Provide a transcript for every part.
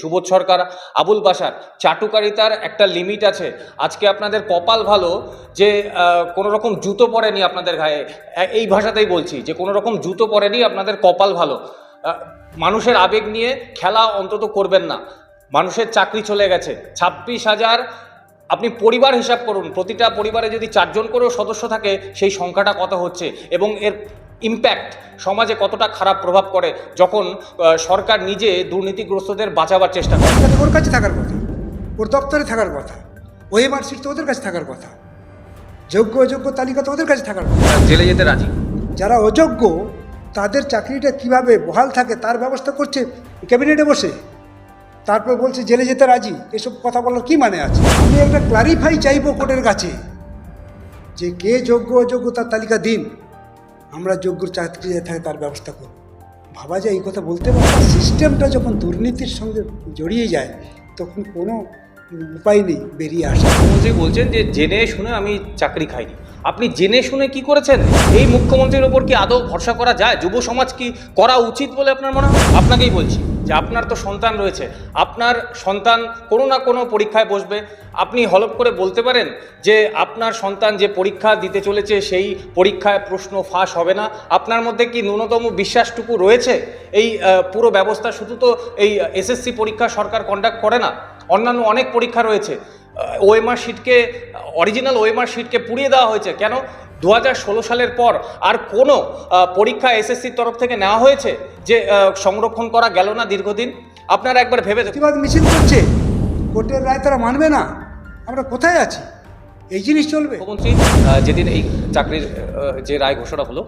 সুবোধ সরকার, আবুল বাসার চাটুকারিতার একটা লিমিট আছে। আজকে আপনাদের কপাল ভালো যে কোনো রকম জুতো পরেনি আপনাদের গায়ে। এই ভাষাতেই বলছি যে কোনো রকম জুতো পরেনি আপনাদের কপাল ভালো। মানুষের আবেগ নিয়ে খেলা অন্তত করবেন না। মানুষের চাকরি চলে গেছে। ছাব্বিশ হাজার আপনি পরিবার হিসাব করুন। প্রতিটা পরিবারে যদি চারজন করেও সদস্য থাকে, সেই সংখ্যাটা কত হচ্ছে? এবং এর ইম্প্যাক্ট সমাজে কতটা খারাপ প্রভাব পড়ে যখন সরকার নিজে দুর্নীতিগ্রস্তদের বাঁচাবার চেষ্টা করে। ওর কাছে থাকার কথা। ওর দপ্তরে থাকার কথা। ওই মার্কশিট তো ওদের কাছে থাকার কথা। যোগ্য অযোগ্য তালিকা তো ওদের কাছে থাকার কথা। জেলে যেতে রাজি। যারা অযোগ্য তাদের চাকরিটা কীভাবে বহাল থাকে তার ব্যবস্থা করছে ক্যাবিনেটে বসে। তারপর বলছে জেলে যেতে রাজি? এসব কথা বলার কি মানে আছে? আমি একটা ক্লারিফাই চাইব কোর্টের কাছে যে কে যোগ্য অযোগ্য তার তালিকা দিন। আমরা যোগ্য চাকরি যে থাকে, তার ব্যবস্থা করব। ভাবা যায়, এই কথা বলতে পারে সিস্টেমটা যখন দুর্নীতির সঙ্গে জড়িয়ে যায়, তখন কোনো উপায় নেই বেরিয়ে আসা। মুখ্যমন্ত্রী বলছেন যে, জেনে শুনে আমি চাকরি খাইনি। আপনি জেনে শুনে কি করেছেন? এই মুখ্যমন্ত্রীর ওপর কি আদৌ ভরসা করা যায়? যুব সমাজ কি করা উচিত বলে আপনার মনে হয়? আপনাকেই বলছি। যে আপনার তো সন্তান রয়েছে, আপনার সন্তান কোনো না কোনো পরীক্ষায় বসবে। আপনি হলপ করে বলতে পারেন যে আপনার সন্তান যে পরীক্ষা দিতে চলেছে সেই পরীক্ষায় প্রশ্ন ফাঁস হবে না। আপনার মধ্যে কি ন্যূনতম বিশ্বাসটুকু রয়েছে? এই পুরো ব্যবস্থা শুধু তো এই এসএসসি পরীক্ষা সরকার কন্ডাক্ট করে না। অন্যান্য অনেক পরীক্ষা রয়েছে। ওএমআর শিটকে অরিজিনাল ওএমআর শিটকে পুড়িয়ে দেওয়া হয়েছে। কেন? দু হাজার ষোলো সালের পর আর কোনো পরীক্ষা এসএসসির তরফ থেকে নেওয়া হয়েছে যে সংরক্ষণ করা গেল না দীর্ঘদিন? আপনারা একবার ভেবে প্রতিবাদ মিছিল করছে। কোর্টের রায় তারা মানবে না। আমরা কোথায় আছি? এই জিনিস চলবে। মুখ্যমন্ত্রী যেদিন এই চাকরির যে রায় ঘোষণা হলো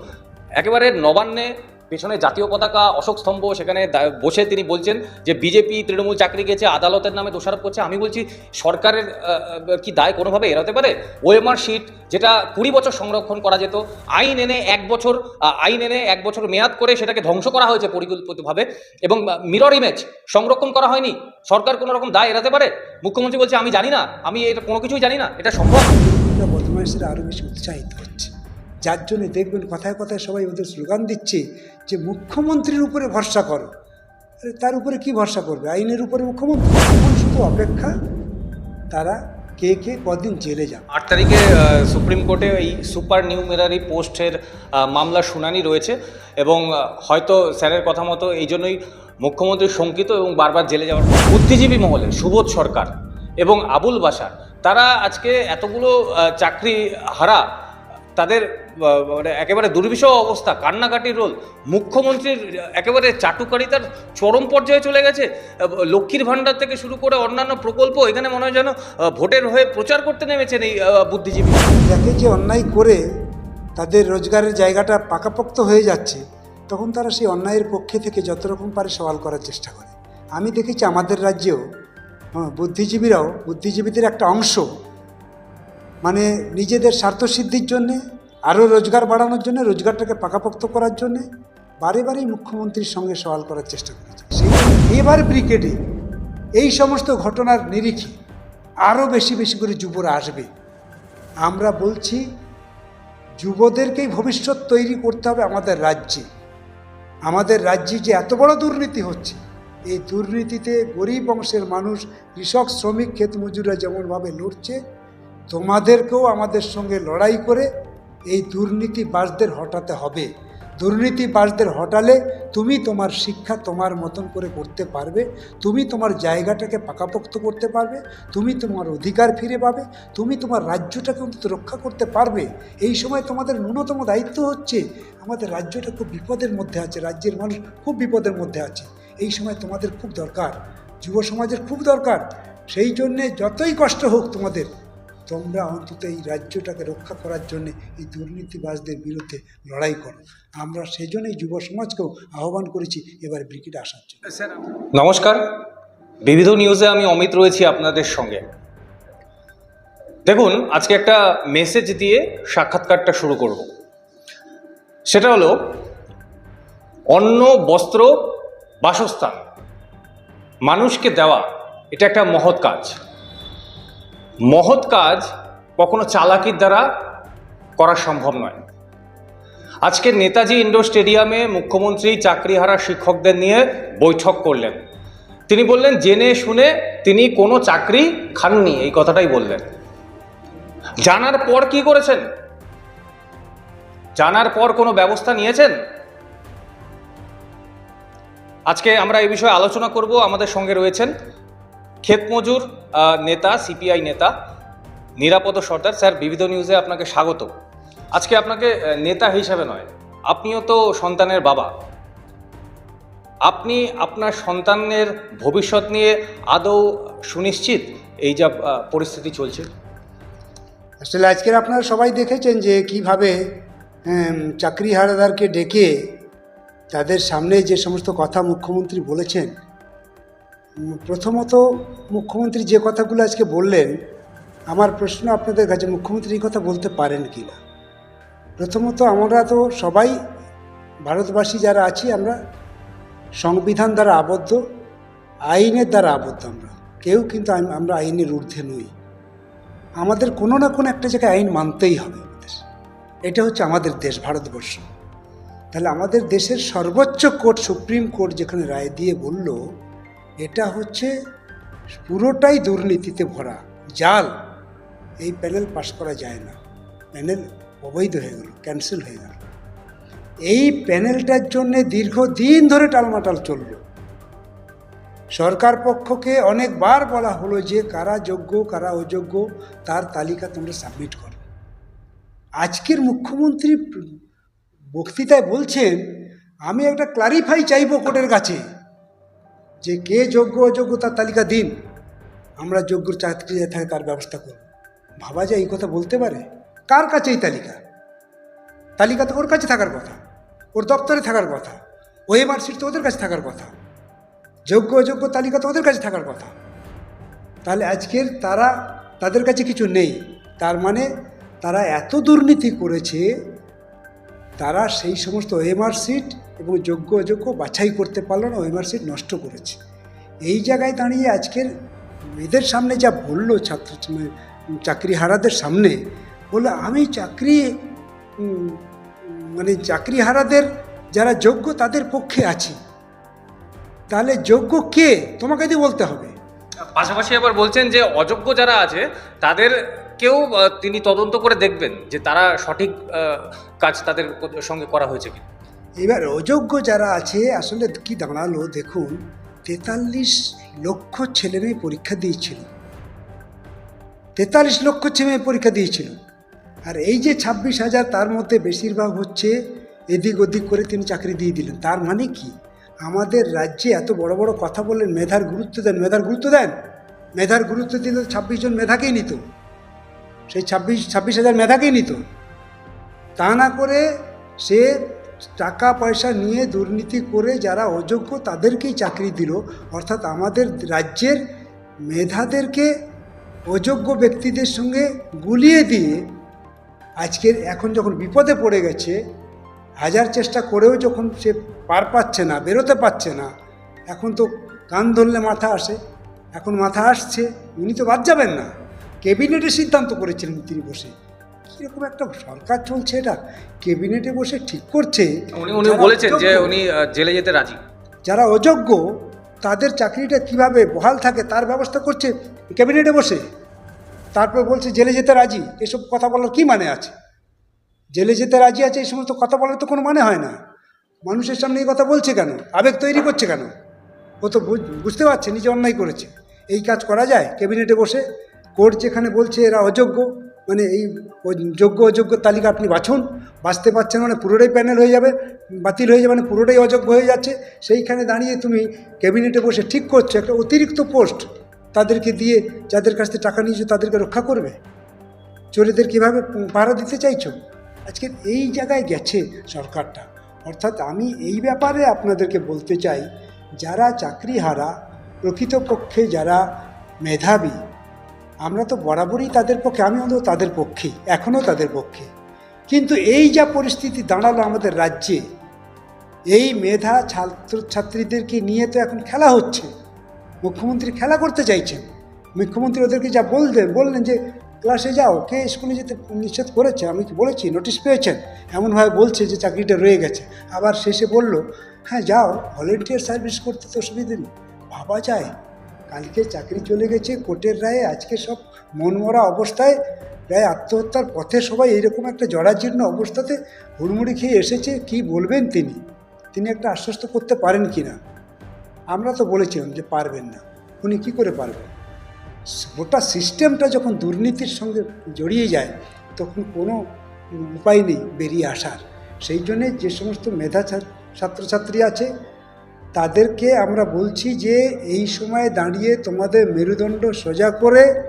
একেবারে নবান্নে পেছনে জাতীয় পতাকা, অশোক স্তম্ভ, সেখানে বসে তিনি বলছেন যে বিজেপি তৃণমূল চাকরি গেছে, আদালতের নামে দোষারোপ করছে। আমি বলছি, সরকারের কি দায় কোনোভাবে এড়াতে পারে? ওএমআর শিট, যেটা কুড়ি বছর সংরক্ষণ করা যেত, আইন এনে এক বছর আইন এনে এক বছর মেয়াদ করে সেটাকে ধ্বংস করা হয়েছে পরিকল্পিতভাবে এবং মিরর ইমেজ সংরক্ষণ করা হয়নি। সরকার কোনো রকম দায় এড়াতে পারে? মুখ্যমন্ত্রী বলছে, আমি জানি না, আমি এটা কোনো কিছুই জানি না, এটা সম্ভব বদমাইশরা আরও বেশি উৎসাহিত হচ্ছে। যার জন্য দেখবেন কথায় কথায় সবাই ওদের স্লোগান দিচ্ছে যে মুখ্যমন্ত্রীর উপরে ভরসা করো। তার উপরে কি ভরসা করবে? আইনের উপরে মুখ্যমন্ত্রী? শুধু অপেক্ষা তারা কে কে কদিন জেলে যাবে। আট তারিখে সুপ্রিম কোর্টে এই সুপার নিউমেরারি পোস্টের আহ, মামলার শুনানি রয়েছে এবং হয়তো স্যারের কথা মতো এই জন্যই মুখ্যমন্ত্রী শঙ্কিত এবং বারবার জেলে যাওয়ার বুদ্ধিজীবী মহলে সুবোধ সরকার এবং আবুল বাসার তারা আজকে এতগুলো চাকরি হারা তাদের মানে একেবারে দুর্বিষহ অবস্থা, কান্নাকাটির রোল। মুখ্যমন্ত্রীর একেবারে চাটুকারিতার চরম পর্যায়ে চলে গেছে। লক্ষ্মীর ভাণ্ডার থেকে শুরু করে অন্যান্য প্রকল্প, এখানে মনে হয় যেন ভোটের হয়ে প্রচার করতে নেমেছেন এই বুদ্ধিজীবী। দেখে যে অন্যায় করে তাদের রোজগারের জায়গাটা পাকাপোক্ত হয়ে যাচ্ছে, তখন তারা সেই অন্যায়ের পক্ষে থেকে যত রকম পারে সওয়াল করার চেষ্টা করে। আমি দেখেছি আমাদের রাজ্যেও বুদ্ধিজীবীরাও, বুদ্ধিজীবীদের একটা অংশ মানে নিজেদের স্বার্থসিদ্ধির জন্যে আরও রোজগার বাড়ানোর জন্য, রোজগারটাকে পাকাপোক্ত করার জন্যে বারে বারেই মুখ্যমন্ত্রীর সঙ্গে সওয়াল করার চেষ্টা করেছে। সেই এবার ব্রিগেডে এই সমস্ত ঘটনার নিরিখে আরও বেশি বেশি করে যুবরা আসবে। আমরা বলছি, যুবদেরকেই ভবিষ্যৎ তৈরি করতে হবে আমাদের রাজ্যে। আমাদের রাজ্যে যে এত বড় দুর্নীতি হচ্ছে, এই দুর্নীতিতে গরিব অংশের মানুষ, কৃষক, শ্রমিক ক্ষেত মজুররা যেমনভাবে লড়ছে, তোমাদেরকেও আমাদের সঙ্গে লড়াই করে এই দুর্নীতিবাজদের হটাতে হবে। দুর্নীতিবাজদের হটালে তুমি তোমার শিক্ষা তোমার মতন করে করতে পারবে, তুমি তোমার জায়গাটাকে পাকাপোক্ত করতে পারবে, তুমি তোমার অধিকার ফিরে পাবে, তুমি তোমার রাজ্যটাকে অন্তত রক্ষা করতে পারবে। এই সময় তোমাদের ন্যূনতম দায়িত্ব হচ্ছে, আমাদের রাজ্যটা খুব বিপদের মধ্যে আছে, রাজ্যের মানুষ খুব বিপদের মধ্যে আছে। এই সময় তোমাদের খুব দরকার, যুব সমাজের খুব দরকার। সেই জন্যে যতই কষ্ট হোক তোমাদের তোমরা অন্তত এই রাজ্যটাকে রক্ষা করার জন্যে এই দুর্নীতিবাজদের বিরুদ্ধে লড়াই করো। আমরা সেই জন্যই যুব সমাজকেও আহ্বান করেছি এবার ব্রিগেডে আসার জন্য। নমস্কার। বিবিধ নিউজে আমি অমিত রয়েছি আপনাদের সঙ্গে। দেখুন আজকে একটা মেসেজ দিয়ে সাক্ষাৎকারটা শুরু করব। সেটা হলো অন্ন বস্ত্র বাসস্থান মানুষকে দেওয়া এটা একটা মহৎ কাজ। মহৎ কাজ কখনো চালাকির দ্বারা করা সম্ভব নয়। আজকে নেতাজি ইন্ডোর স্টেডিয়ামে মুখ্যমন্ত্রী চাকরিহারা শিক্ষকদের নিয়ে বৈঠক করলেন। তিনি বললেন, জেনে শুনে তিনি কোনো চাকরি খাননি, এই কথাটাই বললেন। জানার পর কি করেছেন? জানার পর কোনো ব্যবস্থা নিয়েছেন? আজকে আমরা এই বিষয়ে আলোচনা করব। আমাদের সঙ্গে রয়েছেন ক্ষেত মজুর নেতা সিপিআই নেতা, নিরাপদ সর্দার, স্যার, বিবিধ নিউজে আপনাকে স্বাগত আজকে আপনাকে নেতা হিসাবে নয়, আপনিও তো সন্তানের বাবা। আপনি আপনার সন্তানের ভবিষ্যৎ নিয়ে আদৌ সুনিশ্চিত এই যা পরিস্থিতি চলছে? আসলে আজকের আপনারা সবাই দেখেছেন যে কীভাবে চাকরি হারাদারকে ডেকে তাদের সামনে যে সমস্ত কথা মুখ্যমন্ত্রী বলেছেন প্রথমত মুখ্যমন্ত্রী যে কথাগুলো আজকে বললেন, আমার প্রশ্ন আপনাদের কাছে, মুখ্যমন্ত্রী এই কথা বলতে পারেন কি না প্রথমত আমরা তো সবাই ভারতবাসী যারা আছি, আমরা সংবিধান দ্বারা আবদ্ধ, আইনের দ্বারা আবদ্ধ আমরা। কেউ কিন্তু আমরা আইনের ঊর্ধ্বে নই। আমাদের কোনো না কোনো একটা জায়গায় আইন মানতেই হবে এটা হচ্ছে আমাদের দেশ, ভারতবর্ষ। তাহলে আমাদের দেশের সর্বোচ্চ কোর্ট, সুপ্রিম কোর্ট যেখানে রায় দিয়ে বলল এটা হচ্ছে পুরোটাই দুর্নীতিতে ভরা। জাল। এই প্যানেল পাশ করা যায় না। প্যানেল অবৈধ হয়ে গেল ক্যান্সেল হয়ে গেল। এই প্যানেলটার জন্য দীর্ঘদিন ধরে টালমাটাল চলল। সরকার পক্ষকে অনেকবার বলা হলো যে কারা যোগ্য, কারা অযোগ্য, তার তালিকা তোমরা সাবমিট করো। আজকের মুখ্যমন্ত্রী বক্তৃতায় বলছেন, আমি একটা ক্লারিফাই চাইব কোর্টের কাছে। যে কে যোগ্য অযোগ্য তার তালিকা দিন। আমরা যোগ্য চাকরি যে থাকে তার ব্যবস্থা করব। ভাবা যায় এই কথা বলতে পারে, কার কাছে এই তালিকা? তালিকা তো ওর কাছে থাকার কথা, ওর দপ্তরে থাকার কথা ওএমআর সিট তো ওদের কাছে থাকার কথা। যোগ্য অযোগ্য তালিকা তো ওদের কাছে থাকার কথা। তাহলে আজকের তারা তাদের কাছে কিছু নেই। তার মানে তারা এত দুর্নীতি করেছে, তারা সেই সমস্ত ওএমআর সিট এবং যোগ্য অযোগ্য বাছাই করতে পারল না ওএমআর সিট নষ্ট করেছে। এই জায়গায় দাঁড়িয়ে আজকের এদের সামনে যা বলল ছাত্র চাকরি হারাদের সামনে, বলল, আমি চাকরি মানে চাকরি হারাদের যারা যোগ্য তাদের পক্ষে আছি। তাহলে যোগ্য কে? তোমাকে দিয়ে বলতে হবে। পাশাপাশি আবার বলছেন যে অযোগ্য যারা আছে, তাদের কেউ তিনি তদন্ত করে দেখবেন যে তারা সঠিক কাজ তাদের সঙ্গে করা হয়েছে কি এবার অযোগ্য যারা আছে, আসলে কি দাঁড়াল দেখুন, তেতাল্লিশ লক্ষ ছেলে মেয়ে পরীক্ষা দিয়েছিল। তেতাল্লিশ লক্ষ ছেলেমেয়ে পরীক্ষা দিয়েছিল। আর এই যে ছাব্বিশ হাজার, তার মধ্যে বেশিরভাগ হচ্ছে এদিক ওদিক করে তিনি চাকরি দিয়ে দিলেন। তার মানে কি? আমাদের রাজ্যে এত বড় বড় কথা বললেন, মেধার গুরুত্ব দেন, মেধার গুরুত্ব দেন। মেধার গুরুত্ব দিলে ছাব্বিশ জন মেধাকেই নিত। সেই ছাব্বিশ ছাব্বিশ হাজার মেধাকেই নিত। তা না করে সে টাকা পয়সা নিয়ে দুর্নীতি করে যারা অযোগ্য তাদেরকেই চাকরি দিল। অর্থাৎ আমাদের রাজ্যের মেধাদেরকে অযোগ্য ব্যক্তিদের সঙ্গে গুলিয়ে দিয়ে আজকের এখন যখন বিপদে পড়ে গেছে, হাজার চেষ্টা করেও যখন সে পার পাচ্ছে না, বেরোতে পারছে না, এখন তো কান ধরলে মাথা আসে। এখন মাথা আসছে, উনি তো বাদ যাবেন না। ক্যাবিনেটে সিদ্ধান্ত করেছিলেন তিনি বসে। কীরকম একটা সরকার চলছে এটা ক্যাবিনেটে বসে ঠিক করছে। উনি বলেছেন যে উনি জেলে যেতে রাজি। যারা অযোগ্য তাদের চাকরিটা কীভাবে বহাল থাকে তার ব্যবস্থা করছে ক্যাবিনেটে বসে। তারপর বলছে জেলে যেতে রাজি? এসব কথা বলার কি মানে আছে? জেলে যেতে রাজি আছে এই সমস্ত কথা বলার তো কোনো মানে হয় না। মানুষের সামনে এই কথা বলছে কেন? আবেগ তৈরি করছে কেন? ও তো বুঝ- বুঝতে পারছে নিজে অন্যায় করেছে। এই কাজ করা যায় ক্যাবিনেটে বসে। কোর্ট যেখানে বলছে এরা অযোগ্য মানে এই যোগ্য অযোগ্য তালিকা আপনি বাছুন বাঁচতে পারছেন মানে পুরোটাই প্যানেল হয়ে যাবে, বাতিল হয়ে যাবে মানে পুরোটাই অযোগ্য হয়ে যাচ্ছে। সেইখানে দাঁড়িয়ে তুমি ক্যাবিনেটে বসে ঠিক করছ, একটা অতিরিক্ত পোস্ট তাদেরকে দিয়ে যাদের কাছ থেকে টাকা নিয়েছো তাদেরকে রক্ষা করবে। চোরেদের কীভাবে পাহারা দিতে চাইছো? আজকে এই জায়গায় গেছে সরকারটা। অর্থাৎ আমি এই ব্যাপারে আপনাদেরকে বলতে চাই, যারা চাকরি হারা প্রকৃতপক্ষে যারা মেধাবী আমরা তো বরাবরই তাদের পক্ষে, আমি অন্তত তাদের পক্ষে, এখনও তাদের পক্ষে। কিন্তু এই যা পরিস্থিতি দাঁড়াল আমাদের রাজ্যে, এই মেধা ছাত্রছাত্রীদেরকে নিয়ে তো এখন খেলা হচ্ছে। মুখ্যমন্ত্রী খেলা করতে চাইছেন। মুখ্যমন্ত্রী ওদেরকে যা বললেন বললেন যে, ক্লাসে যাও, কে স্কুলে যেতে নিষেধ করেছে? আমি বলেছি, নোটিশ পেয়েছেন? এমনভাবে বলছে যে চাকরিটা রয়ে গেছে। আবার শেষে বলল হ্যাঁ যাও, ভলেন্টিয়ার সার্ভিস করতে তো অসুবিধে নেই, ভাবা যায়। কালকে চাকরি চলে গেছে, কোর্টের রায়ে আজকে সব মনমরা অবস্থায়, প্রায় আত্মহত্যার পথে সবাই এইরকম একটা জরাজীর্ণ অবস্থাতে হুড়মুড়ি খেয়ে এসেছে, কি বলবেন তিনি? তিনি একটা আশ্বস্ত করতে পারেন কি না? আমরা তো বলেছিলাম যে পারবেন না। উনি কি করে পারবেন? গোটা সিস্টেমটা যখন দুর্নীতির সঙ্গে জড়িয়ে যায়, তখন কোনো উপায় নেই বেরিয়ে আসার। সেই জন্যে যে সমস্ত মেধা ছাত্রছাত্রী আছে তাদেরকে আমরা বলছি যে, এই সময় দাঁড়িয়ে তোমাদের মেরুদণ্ড সোজা করে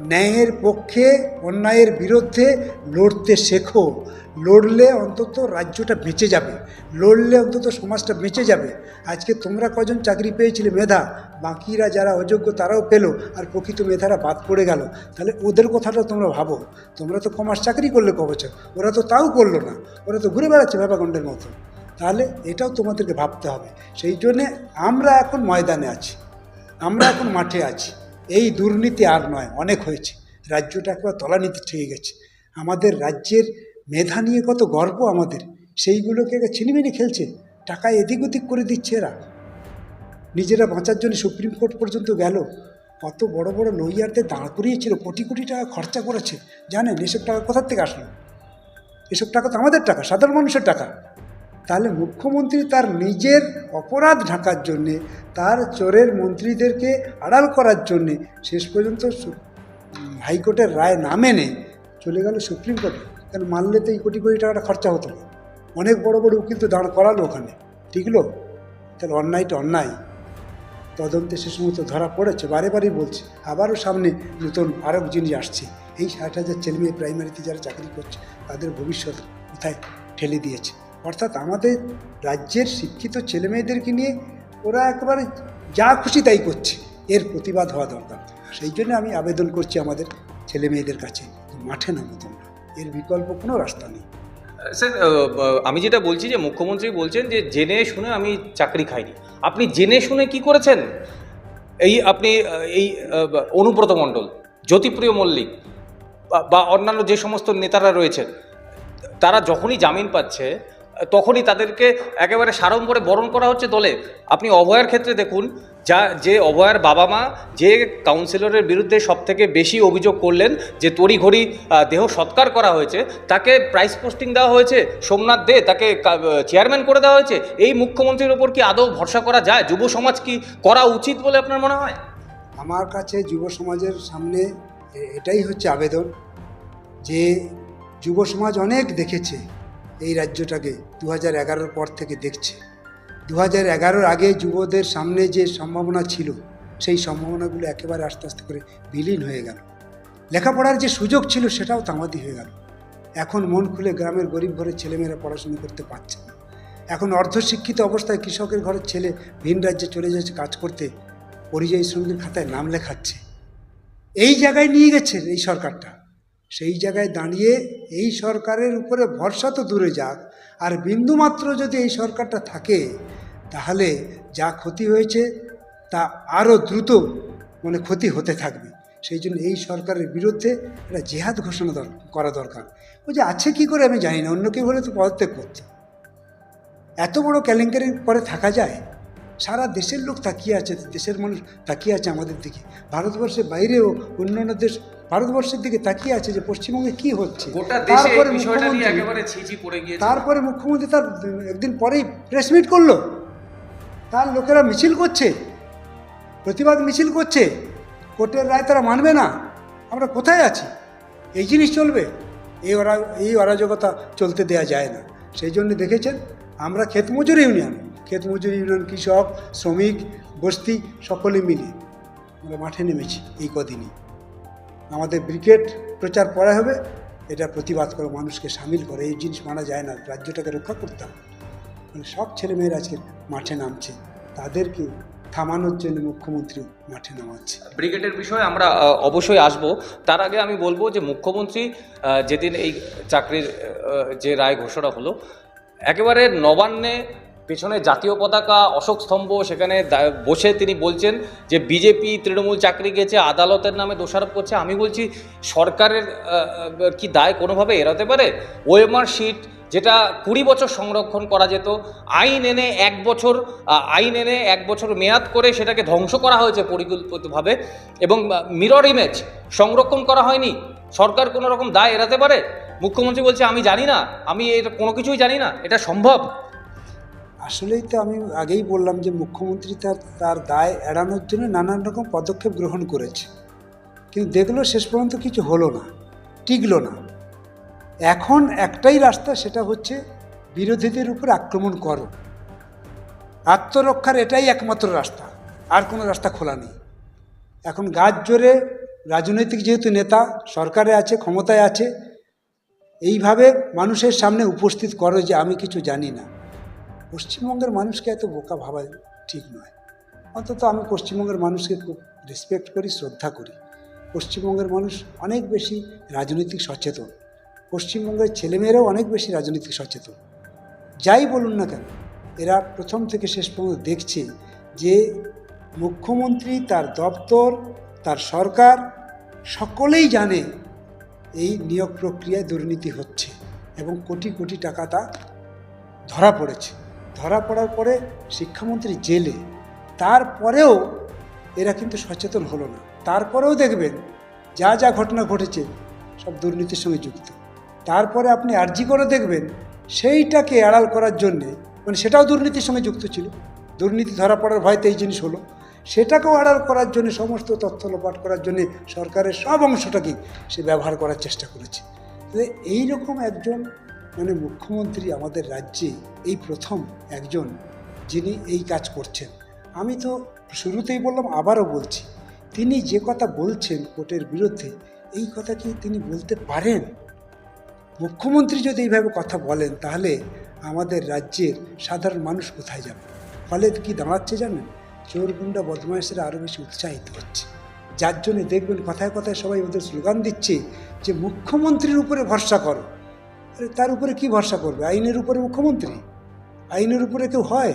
ন্যায়ের পক্ষে, অন্যায়ের বিরুদ্ধে লড়তে শেখো। লড়লে অন্তত রাজ্যটা বেঁচে যাবে। লড়লে অন্তত সমাজটা বেঁচে যাবে। আজকে তোমরা কজন চাকরি পেয়েছিলে মেধা? বাকিরা যারা অযোগ্য তারাও পেল আর প্রকৃত মেধারা বাদ পড়ে গেল। তাহলে ওদের কথাটা তোমরা ভাবো। তোমরা তো কমার্স চাকরি করলে ক ওরা তো তাও করল না। ওরা তো ঘুরে বেড়াচ্ছে ভেবাগণ্ডের মতো। তাহলে এটাও তোমাদেরকে ভাবতে হবে। সেই জন্যে আমরা এখন ময়দানে আছি। আমরা এখন মাঠে আছি। এই দুর্নীতি আর নয়, অনেক হয়েছে। রাজ্যটা একবার তলানিতে ঠেকে গেছে। আমাদের রাজ্যের মেধা নিয়ে কত গর্ব আমাদের। সেইগুলোকে ছিনিমিনি খেলছে। টাকা এদিক ওদিক করে দিচ্ছে এরা। নিজেরা বাঁচার জন্য সুপ্রিম কোর্ট পর্যন্ত গেল। কত বড় বড় লইয়ারদের দাঁড় করিয়েছিল, কোটি কোটি টাকা খরচা করেছে। জানেন, এসব টাকা কোথার থেকে আসলো? এসব টাকা তো আমাদের টাকা, সাধারণ মানুষের টাকা। তাহলে মুখ্যমন্ত্রী তার নিজের অপরাধ ঢাকার জন্যে, তার চোরের মন্ত্রীদেরকে আড়াল করার জন্যে শেষ পর্যন্ত হাইকোর্টের রায় না মেনে চলে গেল সুপ্রিম কোর্টে। কেন মানলে তো এই কোটি কোটি টাকাটা খরচা হতো না। অনেক বড় বড় উকিল তো দাঁড় করালো ওখানে। ঠিকলো তাহলে অন্যায়টা অন্যায়। তদন্তে সে সমস্ত ধরা পড়েছে, বারে বারেই বলছে। আবারও সামনে নতুন আরও জিনিস আসছে, এই ষাট হাজার ছেলেমেয়ে প্রাইমারিতে যারা চাকরি করছে, তাদের ভবিষ্যৎ কোথায় ঠেলে দিয়েছে? অর্থাৎ আমাদের রাজ্যের শিক্ষিত ছেলেমেয়েদেরকে নিয়ে ওরা একেবারে যা খুশি তাই করছে। এর প্রতিবাদ হওয়া দরকার। সেই জন্য আমি আবেদন করছি আমাদের ছেলেমেয়েদের কাছে মাঠে নামো তোমরা। এর বিকল্প কোনো রাস্তা নেই। স্যার আমি যেটা বলছি যে মুখ্যমন্ত্রী বলছেন যে জেনে শুনে আমি চাকরি খাইনি। আপনি জেনে শুনে কি করেছেন? এই আপনি এই অনুব্রত মণ্ডল, জ্যোতিপ্রিয় মল্লিক বা অন্যান্য যে সমস্ত নেতারা রয়েছেন, তারা যখনই জামিন পাচ্ছে তখনই তাদেরকে একেবারে সাড়ম্বরে বরণ করা হচ্ছে দলে। আপনি অভয়ার ক্ষেত্রে দেখুন, যা, যে অভয়ার বাবা মা যে কাউন্সিলরের বিরুদ্ধে সব থেকে বেশি অভিযোগ করলেন যে তড়িঘড়ি দেহ সৎকার করা হয়েছে, তাকে প্রাইস পোস্টিং দেওয়া হয়েছে, সোমনাথ দে, তাকে চেয়ারম্যান করে দেওয়া হয়েছে, এই মুখ্যমন্ত্রীর ওপর কি আদৌ ভরসা করা যায়? যুব সমাজ কি করা উচিত বলে আপনার মনে হয়? আমার কাছে যুব সমাজের সামনে এটাই হচ্ছে আবেদন যে যুব সমাজ অনেক দেখেছে এই রাজ্যটাকে দু হাজার পর থেকে দেখছে। দু হাজার আগে যুবদের সামনে যে সম্ভাবনা ছিল, সেই সম্ভাবনাগুলো একেবারে আস্তে আস্তে করে বিলীন হয়ে গেল। লেখাপড়ার যে সুযোগ ছিল, সেটাও তামাদি হয়ে গেল। এখন মন খুলে গ্রামের গরিব ঘরের ছেলেমেয়েরা পড়াশুনো করতে পারছে না। এখন অর্ধশিক্ষিত অবস্থায় কৃষকের ঘরের ছেলে ভিন রাজ্যে চলে যাচ্ছে কাজ করতে, পরিযায়ী শ্রমিকের খাতায় নাম লেখাচ্ছে। এই জায়গায় নিয়ে গেছে এই সরকারটা। সেই জায়গায় দাঁড়িয়ে এই সরকারের উপরে ভরসা তো দূরে যাক। আর বিন্দুমাত্র যদি এই সরকারটা থাকে, তাহলে যা ক্ষতি হয়েছে তা আরও দ্রুত মানে ক্ষতি হতে থাকবে। সেই জন্য এই সরকারের বিরুদ্ধে একটা জেহাদ ঘোষণা করা দরকার। ও যে আছে কি করে আমি জানি না, অন্য কেউ হলে তো পদত্যাগ করতে। এত বড় কেলেঙ্কারির পরে থাকা যায়? সারা দেশের লোক তাকিয়ে আছে দেশের মানুষ তাকিয়ে আছে আমাদের দিকে। ভারতবর্ষের বাইরেও অন্যান্য দেশ ভারতবর্ষের দিকে তাকিয়ে আছে যে পশ্চিমবঙ্গে কি হচ্ছে। তারপরে মুখ্যমন্ত্রী- তারপরে মুখ্যমন্ত্রী তার একদিন পরেই প্রেস মিট করল। তার লোকেরা মিছিল করছে প্রতিবাদ মিছিল করছে। কোর্টের রায় তারা মানবে না। আমরা কোথায় আছি? এই জিনিস চলবে। এই অরা এই অরাজকতা চলতে দেয়া যায় না। সেই জন্য দেখেছেন আমরা ক্ষেত মজুর ইউনিয়ন। ক্ষেত মজুর, ইউনিয়ন কৃষক, শ্রমিক, বস্তি, সকলে মিলে আমরা মাঠে নেমেছি এই কদিনই। আমাদের ব্রিগেড প্রচার করা হবে, এটা প্রতিবাদ করে মানুষকে সামিল করে। এই জিনিস মানা যায় না, রাজ্যটাকে রক্ষা করতে হবে। মানে সব ছেলেমেয়েরা আজকে মাঠে নামছে, তাদেরকে থামানোর জন্য মুখ্যমন্ত্রী মাঠে নামাচ্ছে। ব্রিগেডের বিষয়ে আমরা অবশ্যই আসব। তার আগে আমি বলব যে মুখ্যমন্ত্রী যেদিন এই চাকরির যে রায় ঘোষণা হলো, একেবারে নবান্নে পেছনে জাতীয় পতাকা, অশোক স্তম্ভ, সেখানে বসে তিনি বলছেন যে বিজেপি তৃণমূল চাকরি গেছে, আদালতের নামে দোষারোপ করছে। আমি বলছি, সরকারের কি দায় কোনোভাবে এড়াতে পারে? ওএমআর শিট যেটা কুড়ি বছর সংরক্ষণ করা যেত, আইন এনে এক বছর আইন এনে এক বছর মেয়াদ করে সেটাকে ধ্বংস করা হয়েছে পরিকল্পিতভাবে এবং মিরর ইমেজ সংরক্ষণ করা হয়নি। সরকার কোনো রকম দায় এড়াতে পারে? মুখ্যমন্ত্রী বলছে, আমি জানি না, আমি এটা কোনো কিছুই জানি না, এটা সম্ভব। আসলেই তো আমি আগেই বললাম যে মুখ্যমন্ত্রী তার তার দায় এড়ানোর জন্য নানান রকম পদক্ষেপ গ্রহণ করেছে। কিন্তু দেখল শেষ পর্যন্ত কিছু হলো না, টিকলো না। এখন একটাই রাস্তা, সেটা হচ্ছে বিরোধীদের উপর আক্রমণ করো। আত্মরক্ষার এটাই একমাত্র রাস্তা, আর কোনো রাস্তা খোলা নেই। এখন গাছ জোরে, রাজনৈতিক যেহেতু নেতা, সরকারে আছে, ক্ষমতায় আছে, এইভাবে মানুষের সামনে উপস্থিত করো যে আমি কিছু জানি না। পশ্চিমবঙ্গের মানুষকে এত বোকা ভাবা ঠিক নয়। অন্তত আমি পশ্চিমবঙ্গের মানুষকে খুব রেসপেক্ট করি, শ্রদ্ধা করি। পশ্চিমবঙ্গের মানুষ অনেক বেশি রাজনৈতিক সচেতন। পশ্চিমবঙ্গের ছেলেমেয়েরাও অনেক বেশি রাজনৈতিক সচেতন। যাই বলুন না কেন, এরা প্রথম থেকে শেষ পর্যন্ত দেখছে যে মুখ্যমন্ত্রী, তার দপ্তর, তার সরকার সকলেই জানে এই নিয়োগ প্রক্রিয়ায় দুর্নীতি হচ্ছে এবং কোটি কোটি টাকা তা ধরা পড়েছে। ধরা পড়ার পরে শিক্ষামন্ত্রী জেলে, তারপরেও এরা কিন্তু সচেতন হলো না। তারপরেও দেখবেন যা যা ঘটনা ঘটেছে সব দুর্নীতির সঙ্গে যুক্ত। তারপরে আপনি আর্জি করে দেখবেন সেইটাকে আড়াল করার জন্যে মানে সেটাও দুর্নীতির সঙ্গে যুক্ত ছিল। দুর্নীতি ধরা পড়ার ভয়তে এই জিনিস হলো। সেটাকেও আড়াল করার জন্য, সমস্ত তথ্য লোপাট করার জন্য সরকারের সব অংশটাকেই সে ব্যবহার করার চেষ্টা করেছে। তো এইরকম একজন মানে মুখ্যমন্ত্রী আমাদের রাজ্যে এই প্রথম একজন যিনি এই কাজ করছেন। আমি তো শুরুতেই বললাম, আবারও বলছি, তিনি যে কথা বলছেন কোর্টের বিরুদ্ধে, এই কথা কি তিনি বলতে পারেন? মুখ্যমন্ত্রী যদি এইভাবে কথা বলেন, তাহলে আমাদের রাজ্যের সাধারণ মানুষ কোথায় যাবে? ফলে কি দাঁড়াচ্ছে জানেন? চোর গুন্ডা বদমাইশেরা আরও বেশি উৎসাহিত হচ্ছে। যার জন্য দেখবেন কথায় কথায় সবাই ওদের স্লোগান দিচ্ছে যে, মুখ্যমন্ত্রীর উপরে ভরসা করো। তার উপরে কি ভরসা করবে? আইনের উপরে মুখ্যমন্ত্রী? আইনের উপরে কেউ হয়?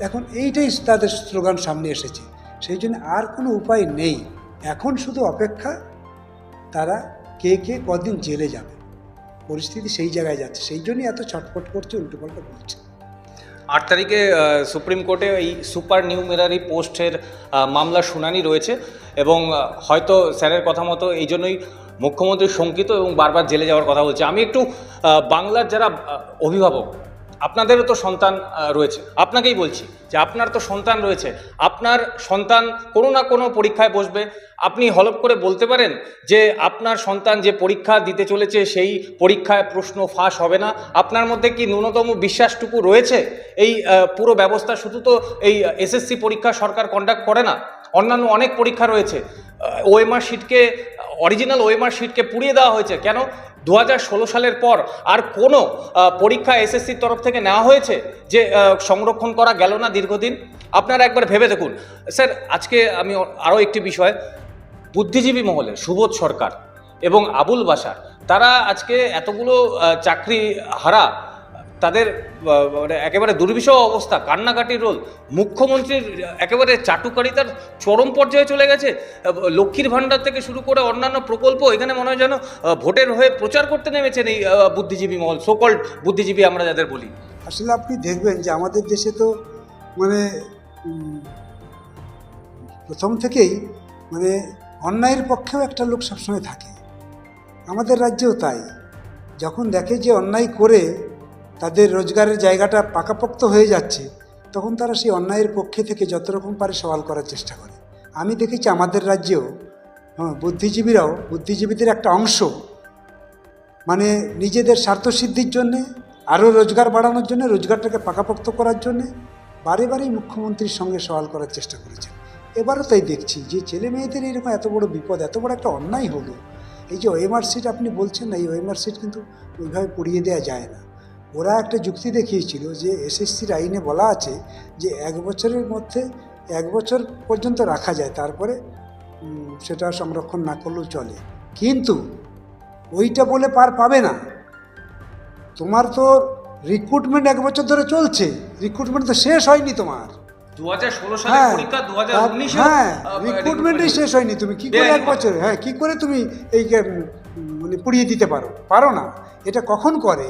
এখন এইটাই তাদের স্লোগান সামনে এসেছে। সেই জন্য আর কোনো উপায় নেই। এখন শুধু অপেক্ষা তারা কে কে কদিন জেলে যাবে। পরিস্থিতি সেই জায়গায় যাচ্ছে। সেই জন্যই এত ছটফট করছে উল্টোপাল্টা বলছে। আট তারিখে সুপ্রিম কোর্টে এই সুপার নিউ নিউমেরারি পোস্টের আহ, মামলার শুনানি রয়েছে এবং হয়তো স্যারের কথা মতো এই জন্যই মুখ্যমন্ত্রী শঙ্কিত এবং বারবার জেলে যাওয়ার কথা বলছে। আমি একটু বাংলার যারা অভিভাবক, আপনাদেরও তো সন্তান রয়েছে। আপনাকেই বলছি যে আপনার তো সন্তান রয়েছে। আপনার সন্তান কোনো না কোনো পরীক্ষায় বসবে। আপনি হলপ করে বলতে পারেন যে আপনার সন্তান যে পরীক্ষা দিতে চলেছে সেই পরীক্ষায় প্রশ্ন ফাঁস হবে না। আপনার মধ্যে কি ন্যূনতম বিশ্বাসটুকু রয়েছে? এই পুরো ব্যবস্থা শুধু তো এই এসএসসি পরীক্ষা সরকার কন্ডাক্ট করে না। অন্যান্য অনেক পরীক্ষা রয়েছে। ওএমআর শিটকে অরিজিনাল ওএমআর শিটকে পুড়িয়ে দেওয়া হয়েছে। কেন? দু হাজার ষোলো সালের পর আর কোনো পরীক্ষা এসএসসির তরফ থেকে নেওয়া হয়েছে যে সংরক্ষণ করা গেল না দীর্ঘদিন? আপনারা একবার ভেবে দেখুন। স্যার, আজকে আমি আরও একটি বিষয়। বুদ্ধিজীবী মহলে সুবোধ সরকার এবং আবুল বাসার তারা আজকে এতগুলো চাকরি হারা তাদের মানে একেবারে দুর্বিষহ অবস্থা, কান্নাকাটির রোল। মুখ্যমন্ত্রীর একেবারে চাটুকারিতার চরম পর্যায়ে চলে গেছে। লক্ষ্মীর ভাণ্ডার থেকে শুরু করে অন্যান্য প্রকল্প এখানে মনে হয় যেন ভোটের হয়ে প্রচার করতে নেমেছেন এই বুদ্ধিজীবী মহল সকল বুদ্ধিজীবী আমরা যাদের বলি। আসলে আপনি দেখবেন যে আমাদের দেশে তো মানে প্রথম থেকেই মানে অন্যায়ের পক্ষেও একটা লোক সবসময় থাকে। আমাদের রাজ্যেও তাই। যখন দেখে যে অন্যায় করে তাদের রোজগারের জায়গাটা পাকাপোক্ত হয়ে যাচ্ছে তখন তারা সেই অন্যায়ের পক্ষে থেকে যত রকম পারে সওয়াল করার চেষ্টা করে। আমি দেখেছি আমাদের রাজ্যেও হ্যাঁ, বুদ্ধিজীবীরাও বুদ্ধিজীবীদের একটা অংশ মানে নিজেদের স্বার্থসিদ্ধির জন্যে আরও রোজগার বাড়ানোর জন্য রোজগারটাকে পাকাপোক্ত করার জন্যে বারে বারেই মুখ্যমন্ত্রীর সঙ্গে সওয়াল করার চেষ্টা করেছেন। এবারও তাই দেখছি যে ছেলে মেয়েদের এরকম এত বড় বিপদ এত বড় একটা অন্যায় হলো। এই যে ওএমআর সিট আপনি বলছেন না এই ওএমআর সিট কিন্তু ওইভাবে পুড়িয়ে দেওয়া যায় না। ওরা একটা যুক্তি দেখিয়েছিল যে এসএসসির আইনে বলা আছে যে এক বছরের মধ্যে এক বছর পর্যন্ত রাখা যায় তারপরে সেটা সংরক্ষণ না করলেও চলে। কিন্তু ওইটা বলে পার পাবে না। তোমার তো রিক্রুটমেন্ট এক বছর ধরে চলছে রিক্রুটমেন্ট তো শেষ হয়নি তোমার। হ্যাঁ উনিশে হ্যাঁ রিক্রুটমেন্টই শেষ হয়নি তুমি। কি করে এক বছর হ্যাঁ কি করে তুমি এই মানে পুড়িয়ে দিতে পারো? পারো না। এটা কখন করে?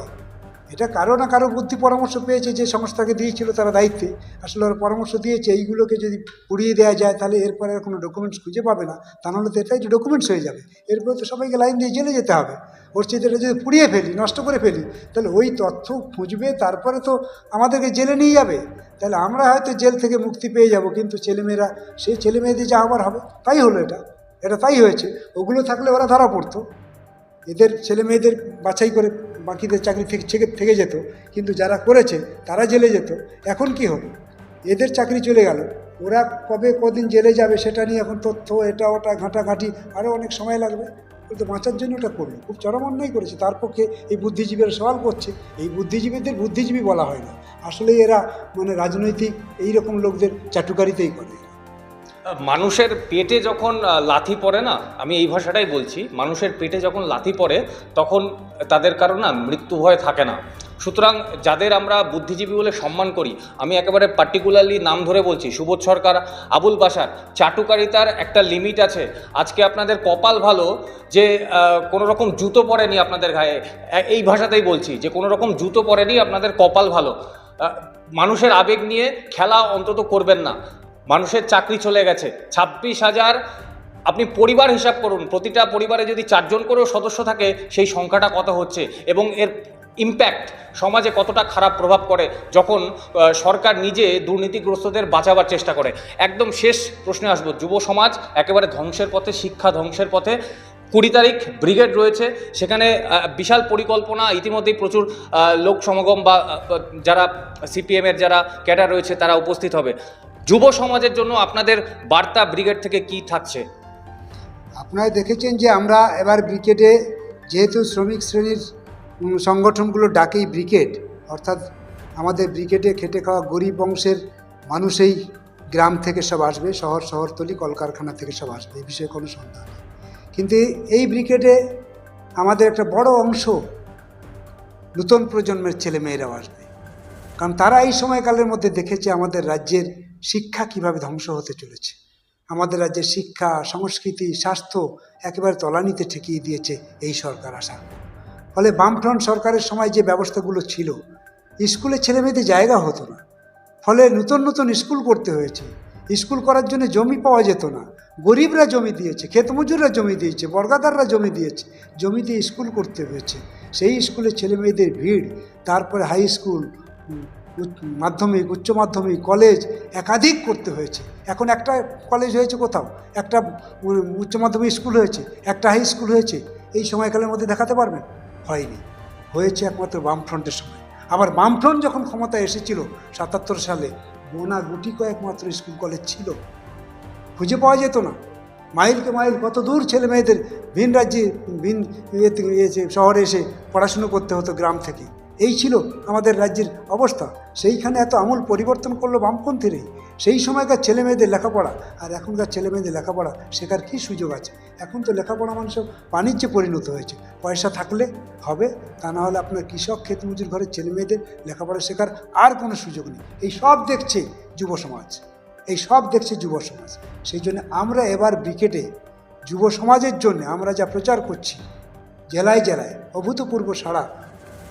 এটা কারও না কারও বুদ্ধি পরামর্শ পেয়েছে যে সংস্থাকে দিয়েছিল তারা দায়িত্বে। আসলে ওরা পরামর্শ দিয়েছে, এইগুলোকে যদি পুড়িয়ে দেওয়া যায় তাহলে এরপরে আর কোনো ডকুমেন্টস খুঁজে পাবে না। তা নাহলে তো এটাই ডকুমেন্টস হয়ে যাবে। এরপরে তো সবাইকে লাইন দিয়ে জেলে যেতে হবে। ওর চেয়ে এটা যদি পুড়িয়ে ফেলি, নষ্ট করে ফেলি, তাহলে ওই তথ্য খুঁজবে, তারপরে তো আমাদেরকে জেলে নিয়ে যাবে। তাহলে আমরা হয়তো জেল থেকে মুক্তি পেয়ে যাব, কিন্তু ছেলেমেয়েরা সেই ছেলেমেয়েদের যা আবার হবে, তাই হলো এটা। এটা তাই হয়েছে। ওগুলো থাকলে ওরা ধরা পড়তো। এদের ছেলে মেয়েদের বাছাই করে বাকিদের চাকরি থেকে থেকে যেত, কিন্তু যারা করেছে, তারা জেলে যেত। এখন কি হলো এদের চাকরি চলে গেল। ওরা কবে কদিন জেলে যাবে সেটা নিয়ে এখন তথ্য, এটা ওটা ঘাঁটাঘাঁটি আরও অনেক সময় লাগবে। কিন্তু বাঁচার জন্য ওটা করল খুব চরম অন্যায় করেছে। তার পক্ষে এই বুদ্ধিজীবীরা সওয়াল করছে। এই বুদ্ধিজীবীদের বুদ্ধিজীবী বলা হয় না। আসলে এরা মানে রাজনৈতিক এই রকম লোকদের চাটুকারিতেই করে। মানুষের পেটে যখন লাথি পড়ে না, আমি এই ভাষাটাই বলছি, মানুষের পেটে যখন লাথি পড়ে, তখন তাদের কারণ না মৃত্যু ভয় থাকে না। সুতরাং যাদের আমরা বুদ্ধিজীবী বলে সম্মান করি, আমি একেবারে পার্টিকুলারলি নাম ধরে বলছি, সুবোধ সরকার, আবুল বাসার চাটুকারিতার একটা লিমিট আছে। আজকে আপনাদের কপাল ভালো যে কোনো রকম জুতো পরেনি আপনাদের গায়ে এই ভাষাতেই বলছি যে কোনো রকম জুতো পরেনি আপনাদের কপাল ভালো। মানুষের আবেগ নিয়ে খেলা অন্তত করবেন না। মানুষের চাকরি চলে গেছে। ছাব্বিশ হাজার আপনি পরিবার হিসাব করুন, প্রতিটা পরিবারে যদি চারজন করেও সদস্য থাকে, সেই সংখ্যাটা কত হচ্ছে? এবং এর ইম্প্যাক্ট সমাজে কতটা খারাপ প্রভাব পড়ে যখন সরকার নিজে দুর্নীতিগ্রস্তদের বাঁচাবার চেষ্টা করে। একদম শেষ প্রশ্নে আসব। যুব সমাজ একেবারে ধ্বংসের পথে, শিক্ষা ধ্বংসের পথে। কুড়ি তারিখ ব্রিগেড রয়েছে, সেখানে বিশাল পরিকল্পনা ইতিমধ্যেই প্রচুর লোক সমাগম বা যারা সিপিএমের যারা ক্যাডার রয়েছে, তারা উপস্থিত হবে। যুব সমাজের জন্য আপনাদের বার্তা ব্রিগেড থেকে কি থাকছে? আপনারা দেখেছেন যে আমরা এবার ব্রিগেডে যেহেতু শ্রমিক শ্রেণির সংগঠনগুলো ডাকেই ব্রিগেড, অর্থাৎ আমাদের ব্রিগেডে খেটে খাওয়া গরিব বংশের মানুষেই গ্রাম থেকে সব আসবে, শহর, শহরতলি, কলকারখানা থেকে সব আসবে, এই বিষয়ে কোনো সন্দেহ নেই। কিন্তু এই- ব্রিগেডে আমাদের একটা বড় অংশ নূতন প্রজন্মের ছেলেমেয়েরাও আসবে। কারণ তারা এই সময়কালের মধ্যে দেখেছে আমাদের রাজ্যের শিক্ষা কীভাবে ধ্বংস হতে চলেছে? আমাদের রাজ্যের শিক্ষা, সংস্কৃতি, স্বাস্থ্য একেবারে তলানিতে ঠেকিয়ে দিয়েছে এই সরকার আসা ফলে বামফ্রন্ট সরকারের সময় যে ব্যবস্থাগুলো ছিল, স্কুলে ছেলেমেয়েদের জায়গা হতো না। ফলে নতুন নতুন স্কুল করতে হয়েছে। স্কুল করার জন্য জমি পাওয়া যেত না। গরিবরা জমি দিয়েছে, ক্ষেতমজুররা জমি দিয়েছে, বর্গাদাররা জমি দিয়েছে, জমি দিয়ে স্কুল করতে হয়েছে। সেই স্কুলে ছেলেমেয়েদের ভিড়, তারপরে হাই স্কুল মাধ্যমিক, উচ্চ মাধ্যমিক কলেজ একাধিক করতে হয়েছে। এখন একটা কলেজ হয়েছে কোথাও? একটা উচ্চ মাধ্যমিক স্কুল হয়েছে, একটা হাই স্কুল হয়েছে। এই সময়কালের মধ্যে দেখাতে পারবেন হয়নি। হয়েছে একমাত্র বামফ্রন্টের সময়। আবার বামফ্রন্ট যখন ক্ষমতায় এসেছিল সাতাত্তর সালে গোনা গুটি কয়েক মাত্র স্কুল কলেজ ছিল। খুঁজে পাওয়া যেত না। মাইলকে মাইল কত দূর ছেলে মেয়েদের ভিন রাজ্যে, ভিন শহরে এসে পড়াশুনো করতে হতো গ্রাম থেকে। এই ছিল আমাদের রাজ্যের অবস্থা। সেইখানে এত আমূল পরিবর্তন করল বামপন্থীরাই সেই সময়কার ছেলে মেয়েদের লেখাপড়া। আর এখনকার ছেলে মেয়েদের লেখাপড়া, শেখার কী সুযোগ আছে? এখন তো লেখাপড়া মানুষ বাণিজ্যে পরিণত হয়েছে। পয়সা থাকলে হবে, তা না হলে আপনার কৃষক ক্ষেতমজুর ঘরের ছেলে মেয়েদের লেখাপড়া শেখার আর কোনো সুযোগ নেই। এই সব দেখছে যুব সমাজ। এই সব দেখছে যুব সমাজ। সেই জন্য আমরা এবার ব্রিকেটে, যুব সমাজের জন্য আমরা যা প্রচার করছি, জেলায় জেলায়, অভূতপূর্ব সাড়া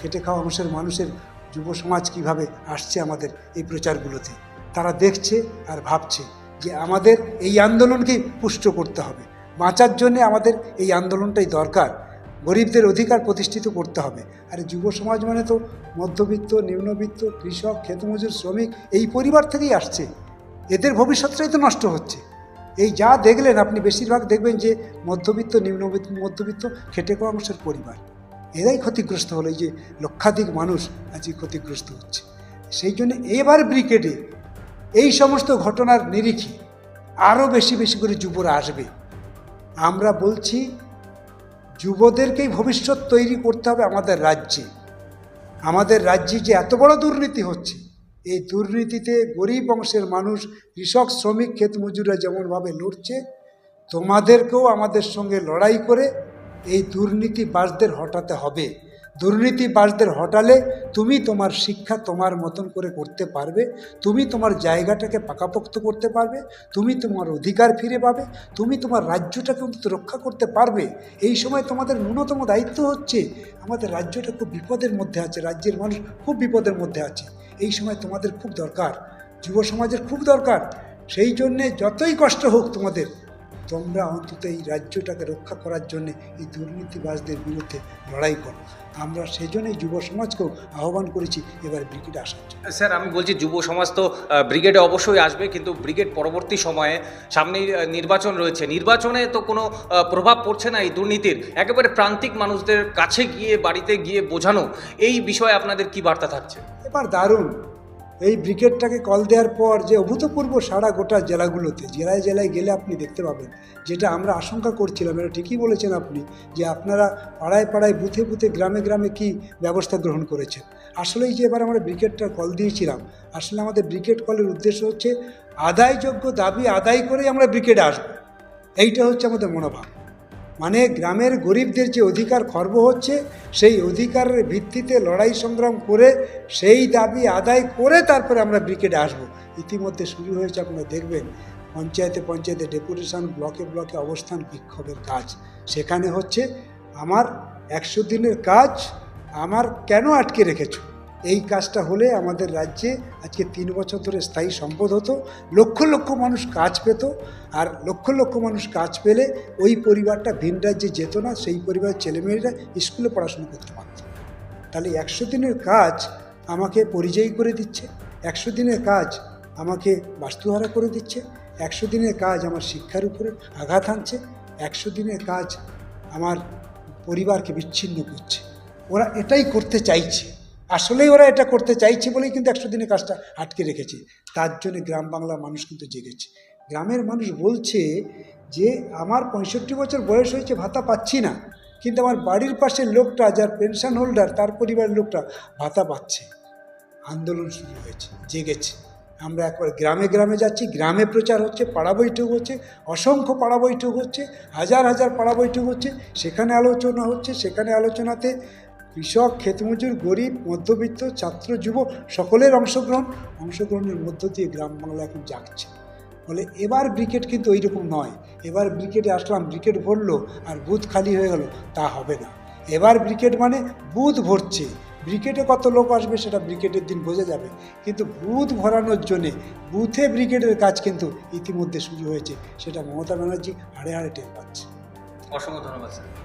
খেটে খাওয়া অংশের মানুষের যুব সমাজ কীভাবে আসছে আমাদের এই প্রচারগুলোতে? তারা দেখছে আর ভাবছে যে আমাদের এই আন্দোলনকেই পুষ্ট করতে হবে। বাঁচার জন্য আমাদের এই আন্দোলনটাই দরকার। গরিবদের অধিকার প্রতিষ্ঠিত করতে হবে। আর যুব সমাজ মানে তো মধ্যবিত্ত, নিম্নবিত্ত, কৃষক, ক্ষেতমজুর, শ্রমিক এই পরিবার থেকেই আসছে। এদের ভবিষ্যৎটাই তো নষ্ট হচ্ছে। এই যা দেখলেন আপনি, বেশিরভাগ দেখবেন যে মধ্যবিত্ত, নিম্নবিত্ত, মধ্যবিত্ত খেটে খাওয়া অংশের পরিবার। এরাই ক্ষতিগ্রস্ত হলো, এই যে লক্ষাধিক মানুষ আজকে ক্ষতিগ্রস্ত হচ্ছে। সেই জন্য এবার ব্রিগেডে এই সমস্ত ঘটনার নিরিখে আরও বেশি বেশি করে যুবরা আসবে। আমরা বলছি, যুবদেরকেই ভবিষ্যৎ তৈরি করতে হবে আমাদের রাজ্যে। আমাদের রাজ্যে যে এত বড় দুর্নীতি হচ্ছে, এই দুর্নীতিতে গরিব অংশের মানুষ, কৃষক, শ্রমিক ক্ষেত মজুরা যেমনভাবে লড়ছে, তোমাদেরকেও আমাদের সঙ্গে লড়াই করে এই দুর্নীতিবাজদের হটাতে হবে। দুর্নীতিবাজদের হটালে তুমি তোমার শিক্ষা তোমার মতন করে করতে পারবে, তুমি তোমার জায়গাটাকে পাকাপোক্ত করতে পারবে, তুমি তোমার অধিকার ফিরে পাবে, তুমি তোমার রাজ্যটাকে অন্তত রক্ষা করতে পারবে। এই সময় তোমাদের ন্যূনতম দায়িত্ব হচ্ছে, আমাদের রাজ্যটা খুব বিপদের মধ্যে আছে, রাজ্যের মানুষ খুব বিপদের মধ্যে আছে। এই সময় তোমাদের খুব দরকার, যুব সমাজের খুব দরকার। সেই জন্যে যতই কষ্ট হোক তোমাদের তোমরা অন্তত এই রাজ্যটাকে রক্ষা করার জন্য এই দুর্নীতিবাজদের বিরুদ্ধে লড়াই করো। আমরা সেই জন্যই যুব সমাজকেও আহ্বান করেছি এবার ব্রিগেডে আসার জন্য। স্যার আমি বলছি যুব সমাজ তো ব্রিগেডে অবশ্যই আসবে কিন্তু ব্রিগেড পরবর্তী সময়ে সামনেই নির্বাচন রয়েছে। নির্বাচনে তো কোনো প্রভাব পড়ছে না এই দুর্নীতির। একেবারে প্রান্তিক মানুষদের কাছে গিয়ে বাড়িতে গিয়ে বোঝানো এই বিষয়ে আপনাদের কি বার্তা থাকছে? এবার দারুণ। এই ব্রিগেডটাকে কল দেওয়ার পর যে অভূতপূর্ব সারা গোটা জেলাগুলোতে, জেলায় জেলায় গেলে আপনি দেখতে পাবেন। যেটা আমরা আশঙ্কা করছিলাম, এটা ঠিকই বলেছেন আপনি যে আপনারা পাড়ায় পাড়ায়, বুথে বুথে, গ্রামে গ্রামে কি ব্যবস্থা গ্রহণ করেছেন। আসলেই যে এবার আমরা ব্রিগেডটা কল দিয়েছিলাম, আসলে আমাদের ব্রিগেড কলের উদ্দেশ্য হচ্ছে, আদায়যোগ্য দাবি আদায় করেই আমরা ব্রিগেডে আসব। এইটা হচ্ছে আমাদের মনোভাব। মানে গ্রামের গরিবদের যে অধিকার খর্ব হচ্ছে, সেই অধিকারের ভিত্তিতে লড়াই সংগ্রাম করে, সেই দাবি আদায় করে তারপরে আমরা ব্রিগেডে আসব। ইতিমধ্যে শুরু হয়েছে, আপনারা দেখবেন, পঞ্চায়েতে পঞ্চায়েতে ডেপুটেশন ব্লকে ব্লকে অবস্থান বিক্ষোভের কাজ। সেখানে হচ্ছে, আমার একশো দিনের কাজ, আমার কেন আটকে রেখেছো? এই কাজটা হলে আমাদের রাজ্যে আজকে তিন বছর ধরে স্থায়ী সম্পদ হতো, লক্ষ লক্ষ মানুষ কাজ পেত, আর লক্ষ লক্ষ মানুষ কাজ পেলে ওই পরিবারটা ভিন রাজ্যে যেত না, সেই পরিবারের ছেলেমেয়েরা স্কুলে পড়াশোনা করতে পারত। তাহলে একশো দিনের কাজ আমাকে পরিযায়ী করে দিচ্ছে, একশো দিনের কাজ আমাকে বাস্তুহারা করে দিচ্ছে, একশো দিনের কাজ আমার শিক্ষার উপরে আঘাত আনছে, একশো দিনের কাজ আমার পরিবারকে বিচ্ছিন্ন করছে। ওরা এটাই করতে চাইছে। আসলেই ওরা এটা করতে চাইছে বলেই কিন্তু একশো দিনের কাজটা আটকে রেখেছে। তার জন্য গ্রাম বাংলার মানুষ কিন্তু জেগেছে। গ্রামের মানুষ বলছে যে, আমার পঁয়ষট্টি বছর বয়স হয়েছে, ভাতা পাচ্ছি না। কিন্তু আমার বাড়ির পাশের লোকটা যার পেনশন হোল্ডার, তার পরিবারের লোকটা ভাতা পাচ্ছে। আন্দোলন শুরু হয়েছে, জেগেছে। আমরা একবার গ্রামে গ্রামে যাচ্ছি, গ্রামে প্রচার হচ্ছে, পাড়া বৈঠক হচ্ছে, অসংখ্য পাড়া বৈঠক হচ্ছে, হাজার হাজার পাড়া বৈঠক হচ্ছে, সেখানে আলোচনা হচ্ছে, সেখানে আলোচনাতে কৃষক ক্ষেতমজুর গরিব, মধ্যবিত্ত, ছাত্র, যুব সকলের অংশগ্রহণ, অংশগ্রহণের মধ্য দিয়ে গ্রাম বাংলা এখন জাগছে। বলে এবার ব্রিকেট কিন্তু ওই রকম নয়। এবার ব্রিকেটে আসলাম, ব্রিকেট ভরলো আর বুথ খালি হয়ে গেল, তা হবে না। এবার ব্রিকেট মানে বুথ ভরছে। ব্রিকেটে কত লোক আসবে সেটা ব্রিকেটের দিন বোঝা যাবে। কিন্তু বুথ ভরানোর জন্যে বুথে ব্রিগেডের কাজ কিন্তু ইতিমধ্যে শুরু হয়েছে, সেটা মমতা ব্যানার্জি হাড়ে হাড়ে টের পাচ্ছে। অসংখ্য ধন্যবাদ, স্যার।